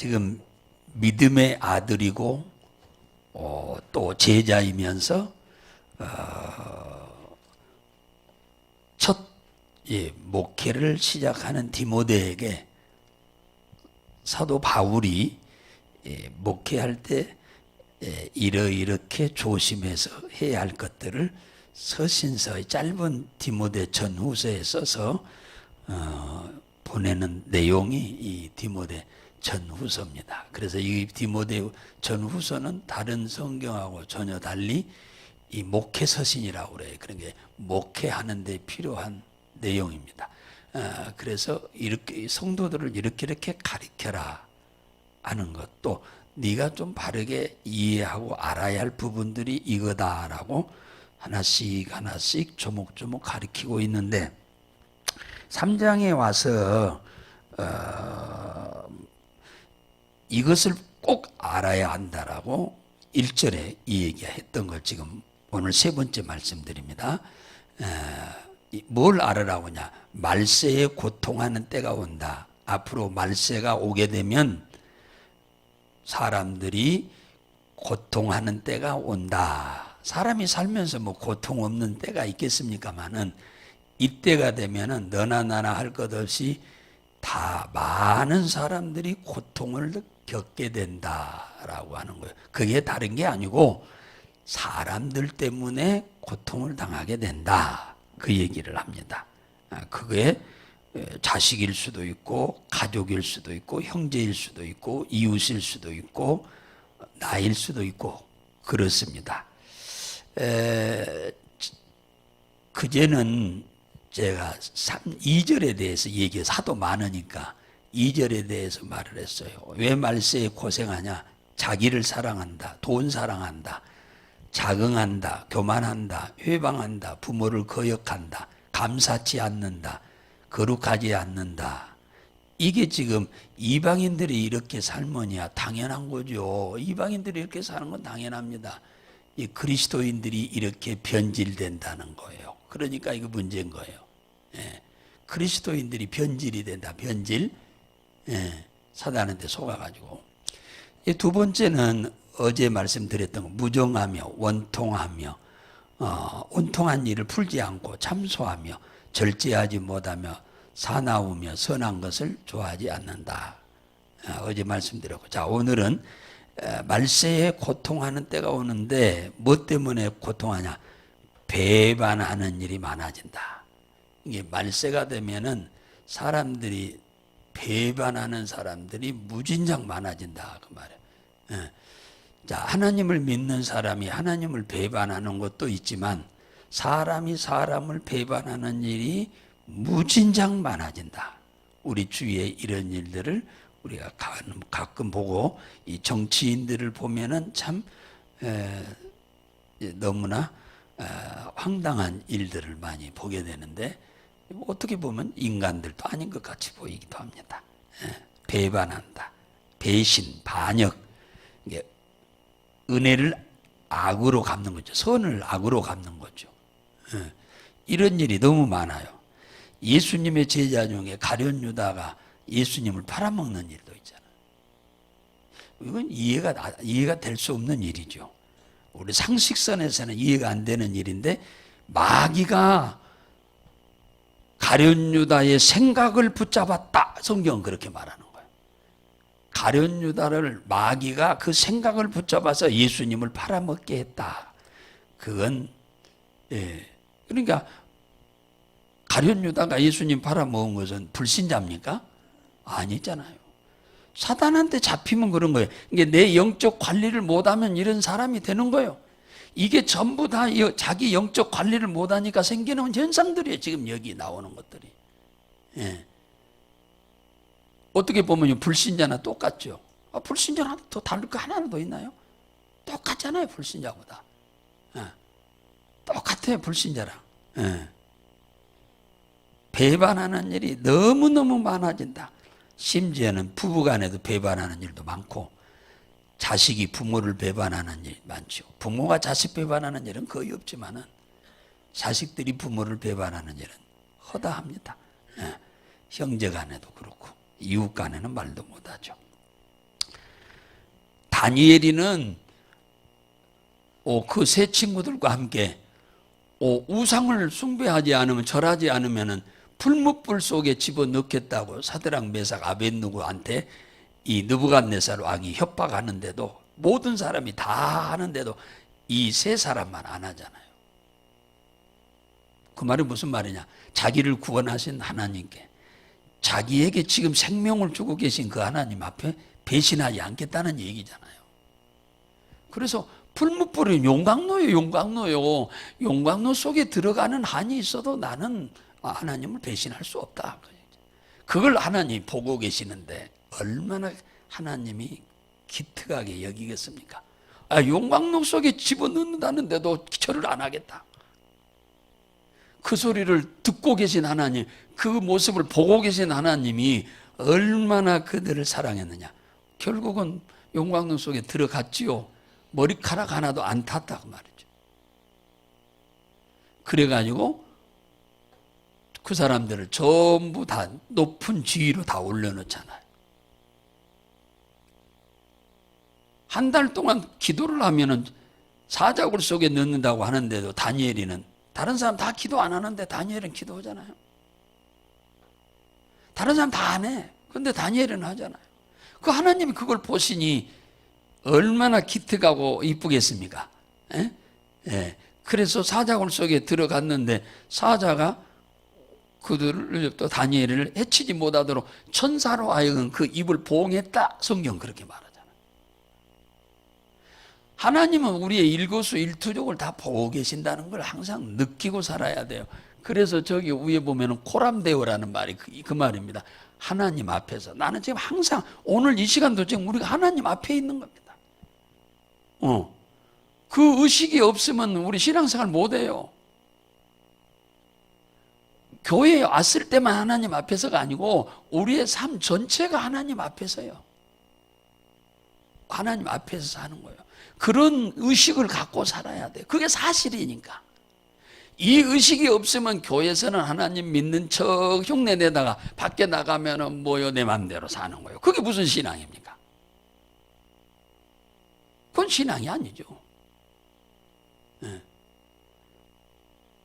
지금 믿음의 아들이고 어, 또 제자이면서 어, 첫 예, 목회를 시작하는 디모데에게 사도 바울이 예, 목회할 때 예, 이러이렇게 조심해서 해야 할 것들을 서신서의 짧은 디모데 전후서에 써서 어, 보내는 내용이 이 디모데 전후서입니다. 그래서 이 디모데 전후서는 다른 성경하고 전혀 달리 이 목회 서신이라고 그래요. 그런 게 목회하는 데 필요한 내용입니다. 아, 그래서 이렇게 성도들을 이렇게 이렇게 가르쳐라 하는 것도 네가 좀 바르게 이해하고 알아야 할 부분들이 이거다라고 하나씩 하나씩 조목조목 가르치고 있는데 3장에 와서 어, 이것을 꼭 알아야 한다라고 1절에 이 얘기했던 걸 지금 오늘 세 번째 말씀드립니다. 뭘 알으라고 하냐? 말세에 고통하는 때가 온다. 앞으로 말세가 오게 되면 사람들이 고통하는 때가 온다. 사람이 살면서 뭐 고통 없는 때가 있겠습니까마는 이때가 되면은 너나 나나 할 것 없이 다 많은 사람들이 고통을 겪게 된다라고 하는 거예요. 그게 다른 게 아니고 사람들 때문에 고통을 당하게 된다. 그 얘기를 합니다. 아, 그게 에, 자식일 수도 있고 가족일 수도 있고 형제일 수도 있고 이웃일 수도 있고 나일 수도 있고 그렇습니다. 에, 그제는 제가 3, 2절에 대해서 얘기해서 하도 많으니까 2절에 대해서 말을 했어요. 왜 말세에 고생하냐? 자기를 사랑한다. 돈 사랑한다. 자긍한다. 교만한다. 회방한다. 부모를 거역한다. 감사치 않는다. 거룩하지 않는다. 이게 지금 이방인들이 이렇게 살면야 당연한 거죠. 이방인들이 이렇게 사는 건 당연합니다. 이 그리스도인들이 이렇게 변질된다는 거예요. 그러니까 이거 문제인 거예요. 예. 그리스도인들이 변질이 된다. 변질. 예. 사단한테 속아가지고. 이두 번째는 어제 말씀드렸던 거, 무정하며 원통하며 어, 온통한 일을 풀지 않고 참소하며 절제하지 못하며 사나우며 선한 것을 좋아하지 않는다. 아, 어제 말씀드렸고 자 오늘은 에, 말세에 고통하는 때가 오는데 뭐 때문에 고통하냐? 배반하는 일이 많아진다. 이게 말세가 되면은 사람들이 배반하는 사람들이 무진장 많아진다 그 말이에요. 예. 자 하나님을 믿는 사람이 하나님을 배반하는 것도 있지만 사람이 사람을 배반하는 일이 무진장 많아진다. 우리 주위에 이런 일들을 우리가 가끔, 보고 이 정치인들을 보면은 참 에, 너무나 에, 황당한 일들을 많이 보게 되는데 뭐 어떻게 보면 인간들도 아닌 것 같이 보이기도 합니다. 예, 배반한다, 배신, 반역, 은혜를 악으로 갚는 거죠. 선을 악으로 갚는 거죠. 예, 이런 일이 너무 많아요. 예수님의 제자 중에 가련 유다가 예수님을 팔아먹는 일도 있잖아요. 이건 이해가 나- 이해가 될 수 없는 일이죠. 우리 상식선에서는 이해가 안 되는 일인데 마귀가 가련 유다의 생각을 붙잡았다. 성경은 그렇게 말하는 거예요. 가련 유다를 마귀가 그 생각을 붙잡아서 예수님을 팔아먹게 했다. 그건 예. 그러니까 가련 유다가 예수님 팔아먹은 것은 불신자입니까? 아니잖아요. 사단한테 잡히면 그런 거예요. 이게 내 영적 관리를 못하면 이런 사람이 되는 거예요. 이게 전부 다 이- 자기 영적 관리를 못하니까 생기는 현상들이에요. 지금 여기 나오는 것들이. 예. 어떻게 보면 불신자나 똑같죠. 아, 불신자는 더 다를 거 하나 더 있나요? 똑같잖아요. 불신자보다. 예. 똑같아요. 불신자랑. 예. 배반하는 일이 너무너무 많아진다. 심지어는 부부간에도 배반하는 일도 많고 자식이 부모를 배반하는 일 많죠. 부모가 자식 배반하는 일은 거의 없지만은 자식들이 부모를 배반하는 일은 허다합니다. 예. 형제 간에도 그렇고 이웃 간에는 말도 못하죠. 다니엘이는 어, 그세 친구들과 함께 어, 우상을 숭배하지 않으면 절하지 않으면은 풀무불 속에 집어 넣겠다고 사드랑 메삭 아벤누고한테 이 느부갓네살 왕이 협박하는데도 모든 사람이 다 하는데도 이 세 사람만 안 하잖아요. 그 말이 무슨 말이냐? 자기를 구원하신 하나님께 자기에게 지금 생명을 주고 계신 그 하나님 앞에 배신하지 않겠다는 얘기잖아요. 그래서 풀무불은 용광로요, 용광로요. 용광로 속에 들어가는 한이 있어도 나는 하나님을 배신할 수 없다. 그걸 하나님 보고 계시는데 얼마나 하나님이 기특하게 여기겠습니까? 아, 용광로 속에 집어넣는다는데도 절을 안 하겠다. 그 소리를 듣고 계신 하나님, 그 모습을 보고 계신 하나님이 얼마나 그들을 사랑했느냐. 결국은 용광로 속에 들어갔지요. 머리카락 하나도 안 탔다고 말이죠. 그래 가지고 그 사람들을 전부 다 높은 지위로 다 올려놓잖아요. 한 달 동안 기도를 하면은 사자굴 속에 넣는다고 하는데도 다니엘이는 다른 사람 다 기도 안 하는데 다니엘은 기도하잖아요. 다른 사람 다 안 해. 근데 다니엘은 하잖아요. 그 하나님이 그걸 보시니 얼마나 기특하고 이쁘겠습니까? 예? 예. 그래서 사자굴 속에 들어갔는데 사자가 그들을 또 다니엘을 해치지 못하도록 천사로 하여금 그 입을 보응했다. 성경 그렇게 말하잖아요. 하나님은 우리의 일거수 일투족을 다 보고 계신다는 걸 항상 느끼고 살아야 돼요. 그래서 저기 위에 보면은 코람데오라는 말이 그, 그 말입니다. 하나님 앞에서 나는 지금 항상 오늘 이 시간도 지금 우리가 하나님 앞에 있는 겁니다. 어. 그 의식이 없으면 우리 신앙생활 못 해요. 교회에 왔을 때만 하나님 앞에서가 아니고 우리의 삶 전체가 하나님 앞에서요. 하나님 앞에서 사는 거예요. 그런 의식을 갖고 살아야 돼. 그게 사실이니까. 이 의식이 없으면 교회에서는 하나님 믿는 척 흉내 내다가 밖에 나가면은 뭐요 내 맘대로 사는 거예요. 그게 무슨 신앙입니까? 그건 신앙이 아니죠. 예.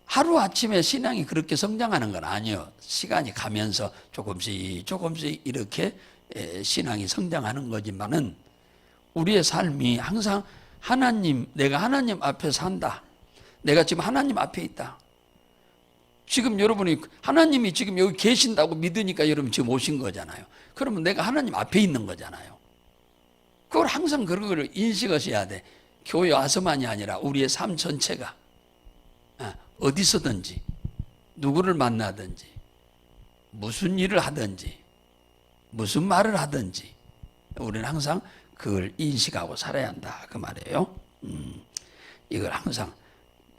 하루 아침에 신앙이 그렇게 성장하는 건 아니에요. 시간이 가면서 조금씩 조금씩 이렇게 예, 신앙이 성장하는 거지만은 우리의 삶이 항상 하나님, 내가 하나님 앞에 산다. 내가 지금 하나님 앞에 있다. 지금 여러분이 하나님이 지금 여기 계신다고 믿으니까 여러분 지금 오신 거잖아요. 그러면 내가 하나님 앞에 있는 거잖아요. 그걸 항상 그런 걸 인식하셔야 돼. 교회 와서만이 아니라 우리의 삶 전체가 아, 어디서든지 누구를 만나든지 무슨 일을 하든지 무슨 말을 하든지 우리는 항상 그걸 인식하고 살아야 한다 그 말이에요. 음, 이걸 항상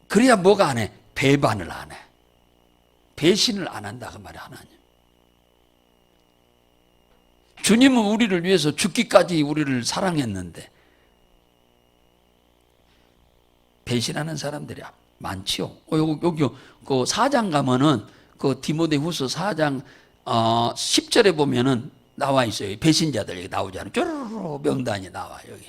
그래야 뭐가 안 해? 배반을 안 해. 배신을 안 한다 그 말이야 하나님. 주님은 우리를 위해서 죽기까지 우리를 사랑했는데 배신하는 사람들이 많지요. 어, 여기, 여기 그 4장 가면은 그 디모데후서 4장 어, 10절에 보면은 나와 있어요. 배신자들 여기 나오잖아요. 쭈르르 명단이 나와 여기.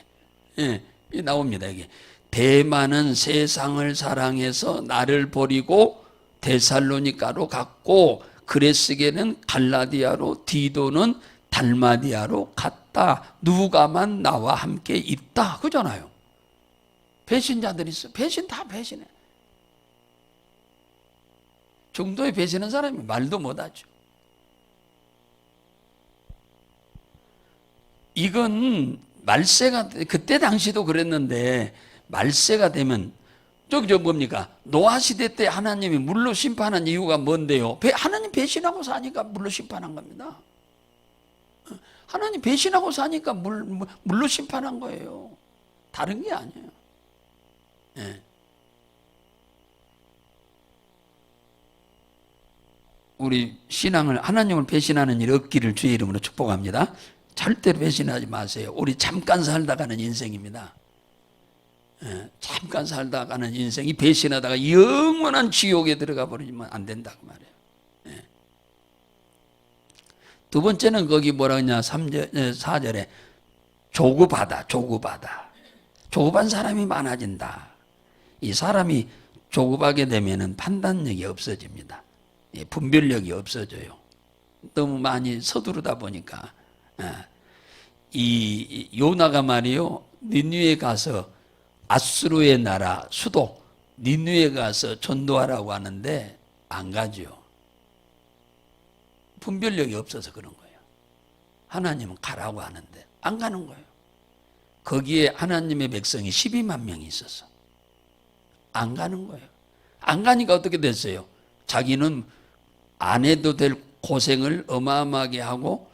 예, 이 나옵니다 여기. 대만은 세상을 사랑해서 나를 버리고 데살로니가로 갔고 그레스게는 갈라디아로 디도는 달마디아로 갔다. 누가만 나와 함께 있다. 그잖아요. 배신자들이 있어. 배신 다 배신해. 정도의 배신한 사람이 말도 못하죠. 이건 말세가 그때 당시도 그랬는데 말세가 되면 저기 저 뭡니까 노아 시대 때 하나님이 물로 심판한 이유가 뭔데요? 배, 하나님 배신하고 사니까 물로 심판한 겁니다. 하나님 배신하고 사니까 물, 물로 심판한 거예요. 다른 게 아니에요. 예. 우리 신앙을 하나님을 배신하는 일 없기를 주의 이름으로 축복합니다. 절대로 배신하지 마세요. 우리 잠깐 살다 가는 인생입니다. 예, 잠깐 살다 가는 인생이 배신하다가 영원한 지옥에 들어가 버리면 안 된다고 말이에요. 예. 두 번째는 거기 뭐라 그러냐 3절, 4절에 조급하다, 조급하다. 조급한 사람이 많아진다. 이 사람이 조급하게 되면은 판단력이 없어집니다. 예, 분별력이 없어져요. 너무 많이 서두르다 보니까 예. 이 요나가 말이요 니누에 가서 아수르의 나라 수도 니누에 가서 전도하라고 하는데 안 가죠. 분별력이 없어서 그런 거예요. 하나님은 가라고 하는데 안 가는 거예요. 거기에 하나님의 백성이 12만 명이 있었어. 안 가는 거예요. 안 가니까 어떻게 됐어요? 자기는 안 해도 될 고생을 어마어마하게 하고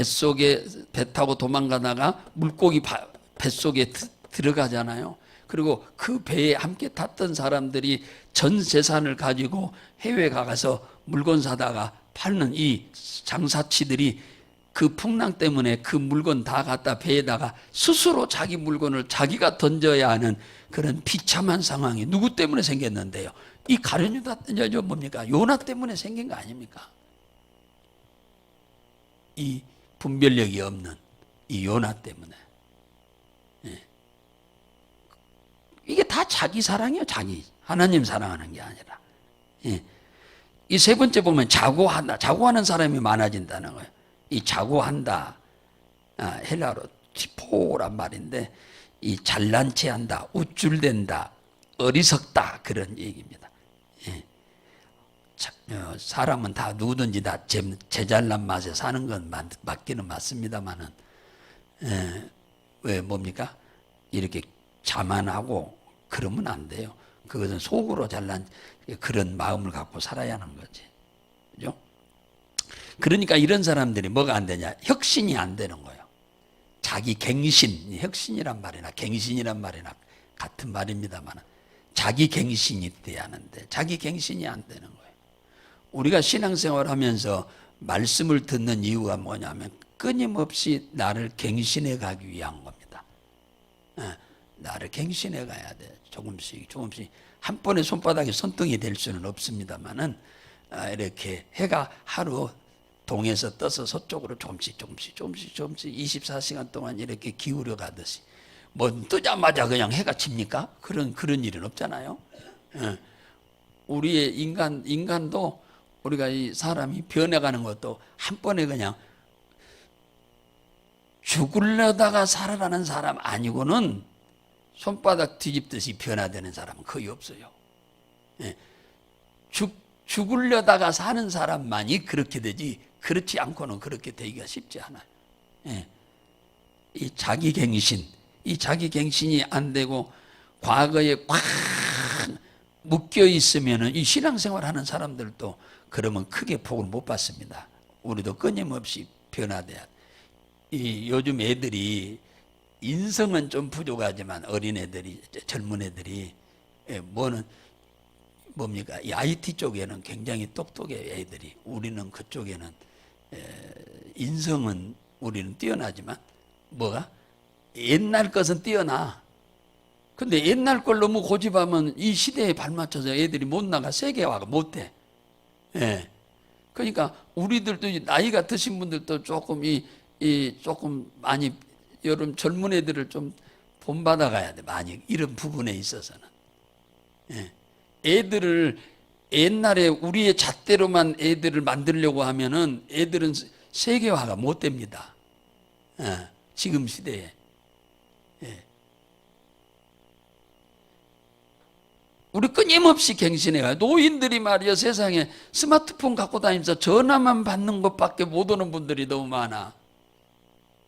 뱃속에 배 타고 도망가다가 물고기 바- 뱃속에 드- 들어가잖아요. 그리고 그 배에 함께 탔던 사람들이 전 재산을 가지고 해외 가서 물건 사다가 팔는 이 장사치들이 그 풍랑 때문에 그 물건 다 갖다 배에다가 스스로 자기 물건을 자기가 던져야 하는 그런 비참한 상황이 누구 때문에 생겼는데요? 이 가룟유다 저 뭡니까? 요나 때문에 생긴 거 아닙니까? 이 분별력이 없는 이 요나 때문에. 예. 이게 다 자기 사랑이에요, 자기. 하나님 사랑하는 게 아니라. 예. 이세 번째 보면 자고한다. 자고하는 사람이 많아진다는 거예요. 이 자고한다. 아, 헬라로 티포란 말인데 이 잘난 체한다, 우쭐댄다, 어리석다 그런 얘기입니다. 어, 사람은 다 누구든지 다 제, 제잘난 맛에 사는 건 맞, 맞기는 맞습니다만은 예, 왜 뭡니까 이렇게 자만하고 그러면 안 돼요. 그것은 속으로 잘난 그런 마음을 갖고 살아야 하는 거지. 그죠? 그러니까 이런 사람들이 뭐가 안 되냐? 혁신이 안 되는 거예요. 자기 갱신, 혁신이란 말이나 갱신이란 말이나 같은 말입니다만 자기 갱신이 돼야 하는데 자기 갱신이 안 되는 거예요. 우리가 신앙생활 하면서 말씀을 듣는 이유가 뭐냐면 끊임없이 나를 갱신해 가기 위한 겁니다. 예, 나를 갱신해 가야 돼. 조금씩 조금씩 한 번에 손바닥에 손등이 될 수는 없습니다만은 아, 이렇게 해가 하루 동에서 떠서 서쪽으로 조금씩 조금씩 조금씩 조금씩 24시간 동안 이렇게 기울여 가듯이 뭐 뜨자마자 그냥 해가 칩니까? 그런 그런 일은 없잖아요. 예. 우리의 인간 인간도 우리가 이 사람이 변해가는 것도 한 번에 그냥 죽으려다가 살아나는 사람 아니고는 손바닥 뒤집듯이 변화되는 사람은 거의 없어요. 예. 죽, 죽으려다가 사는 사람만이 그렇게 되지, 그렇지 않고는 그렇게 되기가 쉽지 않아요. 예. 이 자기 갱신, 이 자기 갱신이 안 되고 과거에 꽉 묶여 있으면은 이 신앙생활 하는 사람들도 그러면 크게 복을 못 받습니다. 우리도 끊임없이 변화돼야 돼. 이 요즘 애들이 인성은 좀 부족하지만 어린 애들이 젊은 애들이 예, 뭐는 뭡니까? 이 IT 쪽에는 굉장히 똑똑해 애들이. 우리는 그쪽에는 에, 인성은 우리는 뛰어나지만 뭐가? 옛날 것은 뛰어나. 근데 옛날 걸 너무 고집하면 이 시대에 발맞춰서 애들이 못 나가 세계화가 못 돼 예. 그러니까 우리들도 이 나이가 드신 분들도 조금 이, 이 조금 많이 여름 젊은 애들을 좀 본받아 가야 돼 많이 이런 부분에 있어서는 예. 애들을 옛날에 우리의 잣대로만 애들을 만들려고 하면은 애들은 세계화가 못 됩니다. 예. 지금 시대에. 우리 끊임없이 갱신해가 노인들이 말이야 세상에 스마트폰 갖고 다니면서 전화만 받는 것밖에 못 오는 분들이 너무 많아.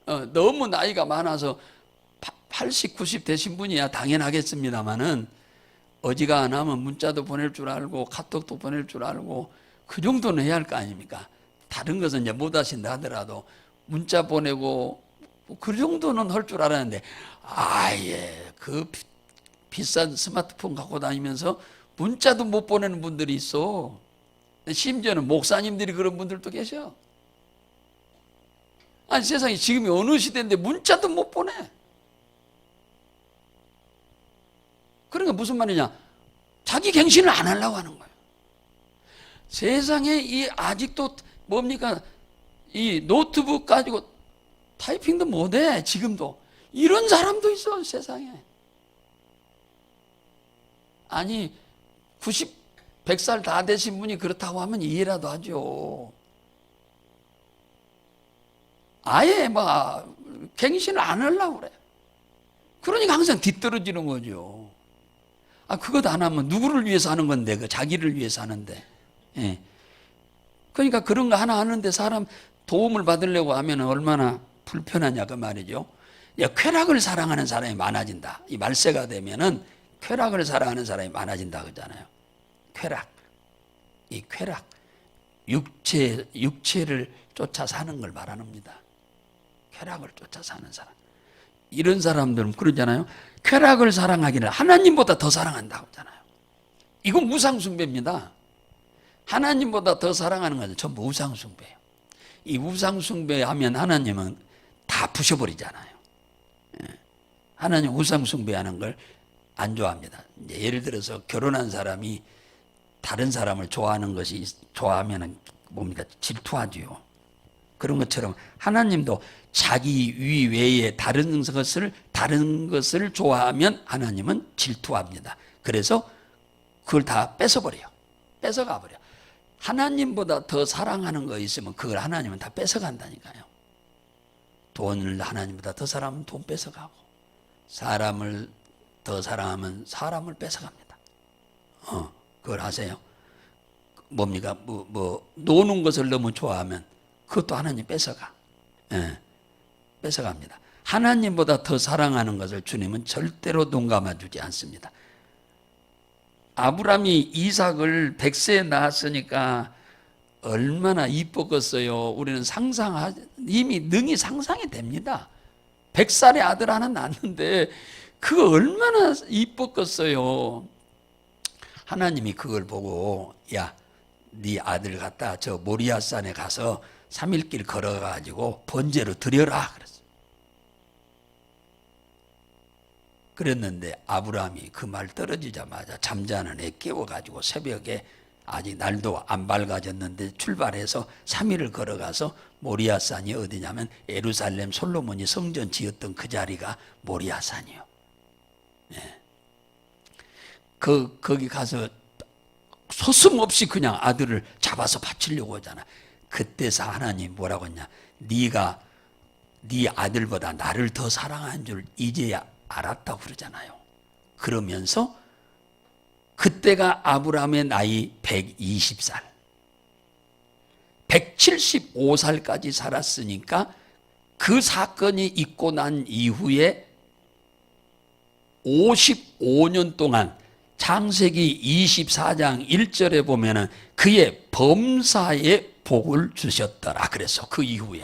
어, 너무 나이가 많아서 80, 90 되신 분이야 당연하겠습니다만은 어지간하면 문자도 보낼 줄 알고 카톡도 보낼 줄 알고 그 정도는 해야 할 거 아닙니까? 다른 것은 이제 못 하신다 하더라도 문자 보내고 그 정도는 할 줄 알았는데 아예 그 비- 비싼 스마트폰 갖고 다니면서 문자도 못 보내는 분들이 있어. 심지어는 목사님들이 그런 분들도 계셔. 아니 세상에 지금이 어느 시대인데 문자도 못 보내. 그러니까 무슨 말이냐? 자기 갱신을 안 하려고 하는 거예요. 세상에 이 아직도 뭡니까? 이 노트북 가지고 타이핑도 못 해 지금도 이런 사람도 있어 세상에 아니 90, 100살 다 되신 분이 그렇다고 하면 이해라도 하죠 아예 막 갱신을 안 하려고 그래 그러니까 항상 뒤떨어지는 거죠 아 그것 안 하면 누구를 위해서 하는 건데 그 자기를 위해서 하는데 예. 그러니까 그런 거 하나 하는데 사람 도움을 받으려고 하면 얼마나 불편하냐 그 말이죠. 야, 쾌락을 사랑하는 사람이 많아진다. 이 말세가 되면은 쾌락을 사랑하는 사람이 많아진다 그러잖아요. 쾌락. 이 쾌락. 육체 육체를 쫓아 사는 걸 말합니다. 쾌락을 쫓아 사는 사람. 이런 사람들은 그러잖아요. 쾌락을 사랑하기를 하나님보다 더 사랑한다고 하잖아요. 이건 우상숭배입니다. 하나님보다 더 사랑하는 것은 전부 우상숭배예요. 이 우상숭배하면 하나님은 다 부셔버리잖아요. 예. 하나님 우상숭배하는 걸 안 좋아합니다. 예를 들어서 결혼한 사람이 다른 사람을 좋아하는 것이 좋아하면 뭡니까 질투하지요. 그런 것처럼 하나님도 자기 위 외에 다른 것을 다른 것을 좋아하면 하나님은 질투합니다. 그래서 그걸 다 뺏어버려요. 뺏어가 버려. 하나님보다 더 사랑하는 거 있으면 그걸 하나님은 다 뺏어간다니까요. 돈을 하나님보다 더 사랑하면 돈 뺏어가고 사람을 더 사랑하면 사람을 뺏어갑니다. 어, 그걸 아세요? 뭡니까? 뭐, 뭐 노는 것을 너무 좋아하면 그것도 하나님 뺏어가. 예, 뺏어갑니다. 하나님보다 더 사랑하는 것을 주님은 절대로 눈 감아주지 않습니다. 아브람이 이삭을 백세에 낳았으니까 얼마나 이뻤겠어요. 우리는 상상 이미 능히 상상이 됩니다. 백살의 아들 하나 낳는데 그거 얼마나 이뻤겠어요. 하나님이 그걸 보고 야, 네 아들 갖다 저 모리아 산에 가서 3일길 걸어 가지고 번제로 드려라. 그랬는데 아브라함이 그 말 떨어지자마자 잠자는 애 깨워 가지고 새벽에 아직 날도 안 밝아졌는데 출발해서 3일을 걸어가서 모리아산이 어디냐면 에루살렘 솔로몬이 성전 지었던 그 자리가 모리아산이요. 예. 그 거기 가서 소슴없이 그냥 아들을 잡아서 바치려고 하잖아. 그때서 하나님 뭐라고 했냐? 네가 네 아들보다 나를 더 사랑한 줄 이제야 알았다고 그러잖아요. 그러면서 그때가 아브라함의 나이 120살. 175살까지 살았으니까 그 사건이 있고 난 이후에 55년 동안 창세기 24장 1절에 보면은 그의 범사에 복을 주셨더라. 그래서 그 이후에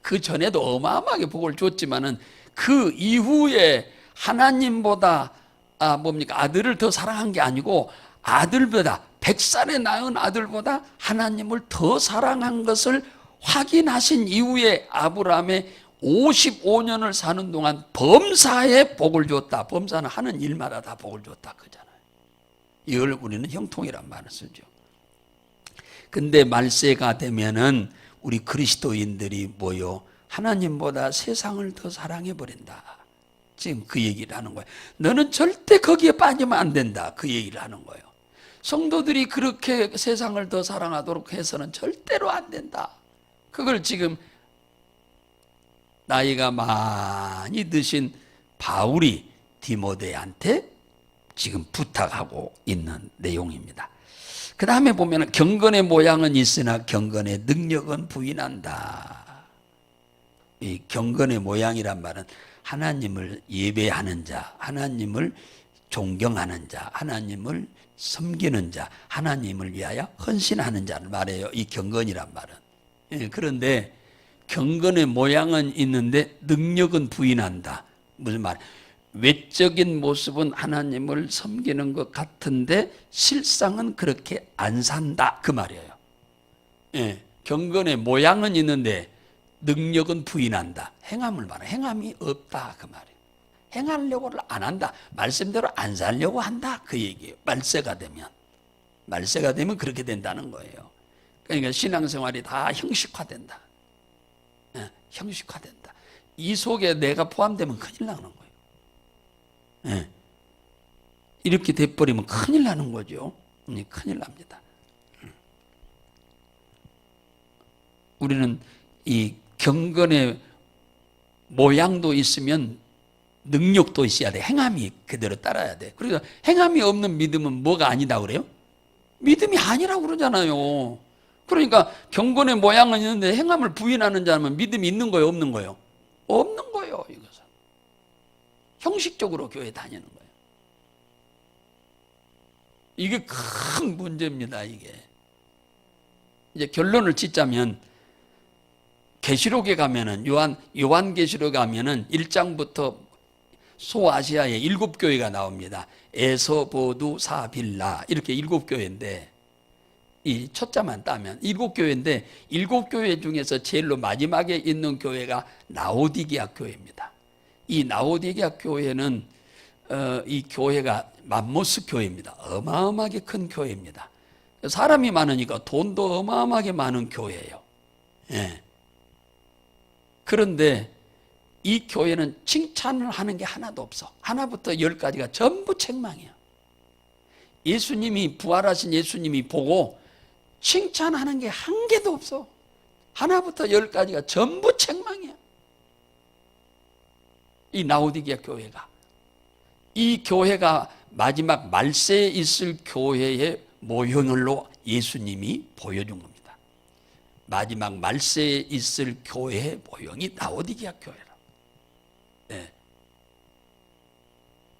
그 전에도 어마어마하게 복을 줬지만은 그 이후에 하나님보다 아 뭡니까 아들을 더 사랑한 게 아니고 아들보다 백살에 낳은 아들보다 하나님을 더 사랑한 것을 확인하신 이후에 아브라함의 55년을 사는 동안 범사에 복을 줬다. 범사는 하는 일마다 다 복을 줬다 그잖아요. 이걸 우리는 형통이란 말을 쓰죠. 근데 말세가 되면은 우리 그리스도인들이 뭐요? 하나님보다 세상을 더 사랑해 버린다. 지금 그 얘기를 하는 거예요. 너는 절대 거기에 빠지면 안 된다. 그 얘기를 하는 거예요. 성도들이 그렇게 세상을 더 사랑하도록 해서는 절대로 안 된다. 그걸 지금 나이가 많이 드신 바울이 디모데한테 지금 부탁하고 있는 내용입니다. 그 다음에 보면 경건의 모양은 있으나 경건의 능력은 부인한다. 이 경건의 모양이란 말은 하나님을 예배하는 자, 하나님을 존경하는 자, 하나님을 섬기는 자, 하나님을 위하여 헌신하는 자를 말해요. 이 경건이란 말은. 예, 그런데 경건의 모양은 있는데 능력은 부인한다. 무슨 말? 외적인 모습은 하나님을 섬기는 것 같은데 실상은 그렇게 안 산다. 그 말이에요. 예, 경건의 모양은 있는데 능력은 부인한다. 행함을 말해. 행함이 없다. 그 말이에요. 행하려고를 안 한다. 말씀대로 안 살려고 한다. 그 얘기예요. 말세가 되면. 말세가 되면 그렇게 된다는 거예요. 그러니까 신앙생활이 다 형식화된다. 예, 형식화된다. 이 속에 내가 포함되면 큰일 나는 거예요. 예. 이렇게 돼버리면 큰일 나는 거죠. 음, 큰일 납니다. 음. 우리는 이 경건의 모양도 있으면 능력도 있어야 돼. 행함이 그대로 따라야 돼. 그러니까 행함이 없는 믿음은 뭐가 아니다 그래요? 믿음이 아니라고 그러잖아요. 그러니까 경건의 모양은 있는데 행함을 부인하는 자면 믿음이 있는 거예요, 없는 거예요? 없는 거예요, 이것은. 형식적으로 교회 다니는 거예요. 이게 큰 문제입니다, 이게. 이제 결론을 짓자면 계시록에 가면은 요한 요한 계시록에 가면은 1장부터 소아시아의 일곱 교회가 나옵니다. 에서보두 사빌라 이렇게 일곱 교회인데 이 첫자만 따면 일곱 교회인데 일곱 교회 중에서 제일로 마지막에 있는 교회가 나오디게아 교회입니다. 이 나오디게아 교회는 어, 이 교회가 맘모스 교회입니다. 어마어마하게 큰 교회입니다. 사람이 많으니까 돈도 어마어마하게 많은 교회예요. 예. 그런데 이 교회는 칭찬을 하는 게 하나도 없어. 하나부터 열까지가 전부 책망이야. 예수님이 부활하신 예수님이 보고 칭찬하는 게 한 개도 없어. 하나부터 열까지가 전부 책망이야. 이 나오디게아 교회가 이 교회가 마지막 말세에 있을 교회의 모형으로 예수님이 보여준 겁니다. 마지막 말세에 있을 교회의 모형이 나오디게아 교회라. 네.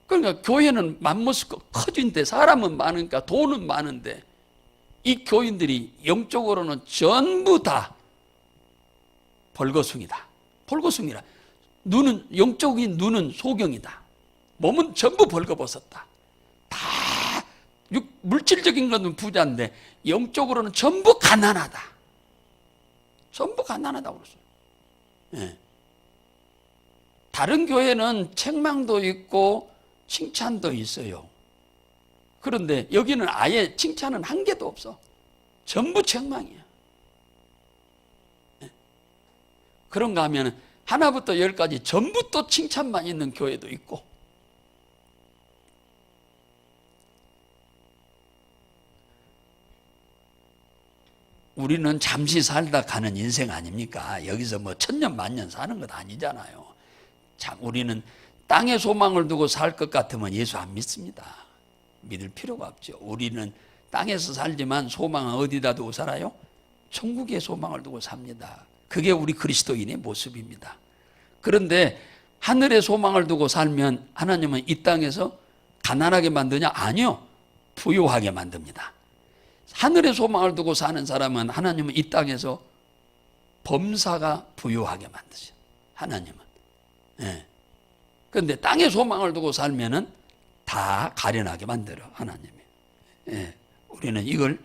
그러니까 교회는 맘모스 커진데 사람은 많으니까 돈은 많은데 이 교인들이 영적으로는 전부 다 벌거숭이다. 벌거숭이라. 눈은 영적인 눈은 소경이다. 몸은 전부 벌거벗었다. 다 육- 물질적인 것은 부자인데 영적으로는 전부 가난하다. 전부 가난하다고 그랬어요. 예. 다른 교회는 책망도 있고 칭찬도 있어요. 그런데 여기는 아예 칭찬은 한 개도 없어. 전부 책망이야. 예. 그런가 하면 하나부터 열까지 전부 또 칭찬만 있는 교회도 있고 우리는 잠시 살다 가는 인생 아닙니까? 여기서 뭐 천년 만년 사는 것 아니잖아요. 참 우리는 땅에 소망을 두고 살 것 같으면 예수 안 믿습니다. 믿을 필요가 없죠. 우리는 땅에서 살지만 소망은 어디다 두고 살아요? 천국에 소망을 두고 삽니다. 그게 우리 그리스도인의 모습입니다. 그런데 하늘에 소망을 두고 살면 하나님은 이 땅에서 가난하게 만드냐? 아니요. 부유하게 만듭니다. 하늘에 소망을 두고 사는 사람은 하나님은 이 땅에서 범사가 부유하게 만드죠. 하나님은. 예. 그런데 땅에 소망을 두고 살면은 다 가련하게 만들어 하나님이. 예. 우리는 이걸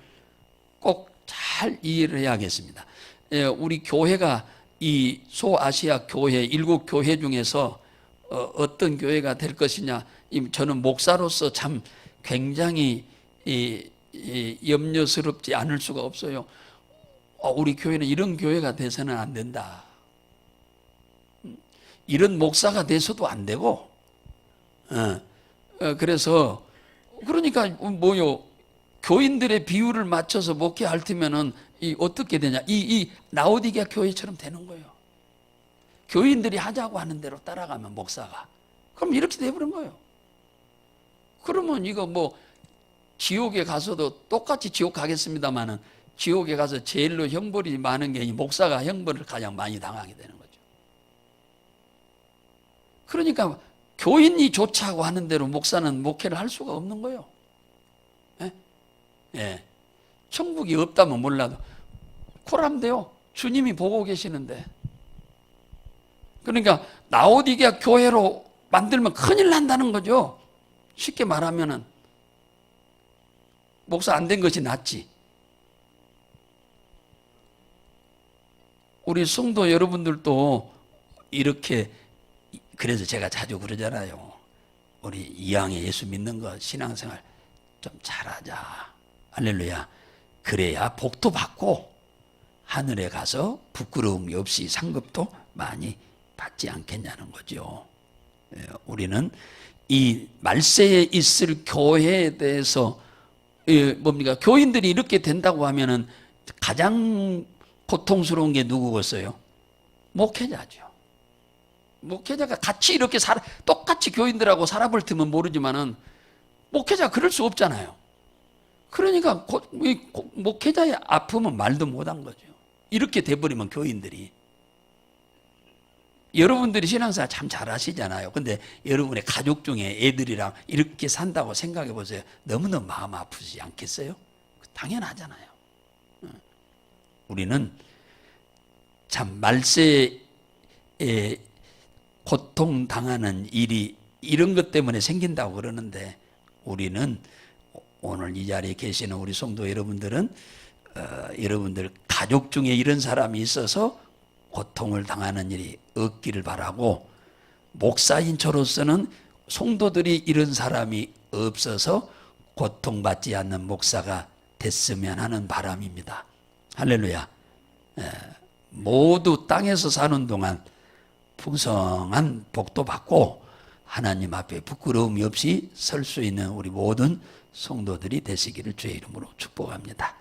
꼭 잘 이해를 해야겠습니다. 예, 우리 교회가 이 소아시아 교회 일곱 교회 중에서 어, 떤 교회가 될 것이냐 이- 저는 목사로서 참 굉장히 이, 이 염려스럽지 않을 수가 없어요. 어, 우리 교회는 이런 교회가 돼서는 안 된다. 음, 이런 목사가 돼서도 안 되고, 어, 어, 그래서 그러니까 뭐요 교인들의 비율을 맞춰서 목회할 테면은 이 어떻게 되냐 이 이 나오디게아 교회처럼 되는 거예요. 교인들이 하자고 하는 대로 따라가면 목사가 그럼 이렇게 돼버린 거예요. 그러면 이거 뭐 지옥에 가서도 똑같이 지옥 가겠습니다만은 지옥에 가서 제일로 형벌이 많은 게 이 목사가 형벌을 가장 많이 당하게 되는 거죠. 그러니까 교인이 좋자고 하는 대로 목사는 목회를 할 수가 없는 거예요. 예? 예. 천국이 없다면 몰라도 돼요. 주님이 보고 계시는데. 그러니까 나오디게아 교회로 만들면 큰일 난다는 거죠. 쉽게 말하면은 목사 안 된 것이 낫지. 우리 성도 여러분들도 이렇게 그래서 제가 자주 그러잖아요. 우리 이왕에 예수 믿는 거 신앙생활 좀 잘하자. 할렐루야. 그래야 복도 받고 하늘에 가서 부끄러움이 없이 상급도 많이 받지 않겠냐는 거죠. 예, 우리는 이 말세에 있을 교회에 대해서 예, 뭡니까 교인들이 이렇게 된다고 하면은 가장 고통스러운 게 누구겠어요? 목회자죠. 목회자가 같이 이렇게 살아, 똑같이 교인들하고 살아볼 틈은 모르지만은 목회자 그럴 수 없잖아요. 그러니까 고, 이 고- 목회자의 아픔은 말도 못한 거죠. 이렇게 돼버리면 교인들이 여러분들이 신앙생활 참 잘하시잖아요. 근데 여러분의 가족 중에 애들이랑 이렇게 산다고 생각해 보세요. 너무너무 마음 아프지 않겠어요? 당연하잖아요. 응. 우리는 참 말세에 고통 당하는 일이 이런 것 때문에 생긴다고 그러는데 우리는 오늘 이 자리에 계시는 우리 성도 여러분들은 어, 여러분들 가족 중에 이런 사람이 있어서 고통을 당하는 일이 없기를 바라고 목사인 저로서는 성도들이 이런 사람이 없어서 고통받지 않는 목사가 됐으면 하는 바람입니다. 할렐루야. 에, 모두 땅에서 사는 동안 풍성한 복도 받고 하나님 앞에 부끄러움이 없이 설 수 있는 우리 모든 성도들이 되시기를 주의 이름으로 축복합니다.